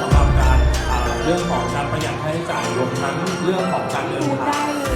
สำหรับการเรื่องของการประหยัดค่าใช้จ่ายรวมทั้งเรื่องของการเดินทาง